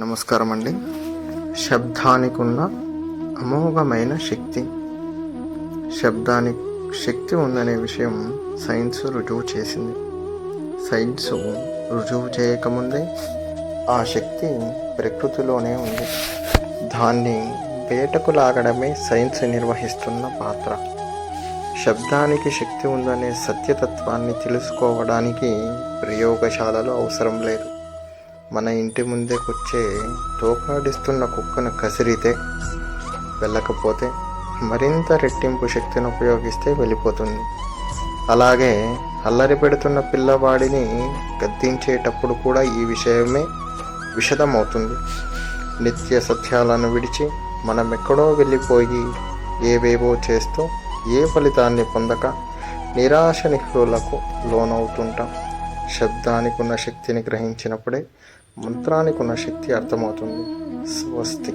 నమస్కారం అండి శబ్దానికి ఉన్న అమోఘమైన శక్తి. శబ్దానికి శక్తి ఉందనే విషయం సైన్స్ రుజువు చేసింది. సైన్స్ రుజువు చేయకముందే ఆ శక్తి ప్రకృతిలోనే ఉంది. దాన్ని వేటకు లాగడమే సైన్స్ నిర్వహిస్తున్న పాత్ర. శబ్దానికి శక్తి ఉందనే సత్యతత్వాన్ని తెలుసుకోవడానికి ప్రయోగశాలలు అవసరం లేదు. మన ఇంటి ముందేకొచ్చే తోకాడిస్తున్న కుక్కను కసిరితే వెళ్ళకపోతే మరింత రెట్టింపు శక్తిని ఉపయోగిస్తే వెళ్ళిపోతుంది. అలాగే అల్లరి పెడుతున్న పిల్లవాడిని గద్దించేటప్పుడు కూడా ఈ విషయమే విషదమవుతుంది. నిత్య సత్యాలను విడిచి మనం ఎక్కడో వెళ్ళిపోయి ఏవేవో చేస్తూ ఏ ఫలితాన్ని పొందక నిరాశ నిహ్రులకు లోనవుతుంటాం. శబ్దానికి ఉన్న శక్తిని గ్రహించినప్పుడే మంత్రానికి ఉన్న శక్తి అర్థమవుతుంది. స్వస్తి.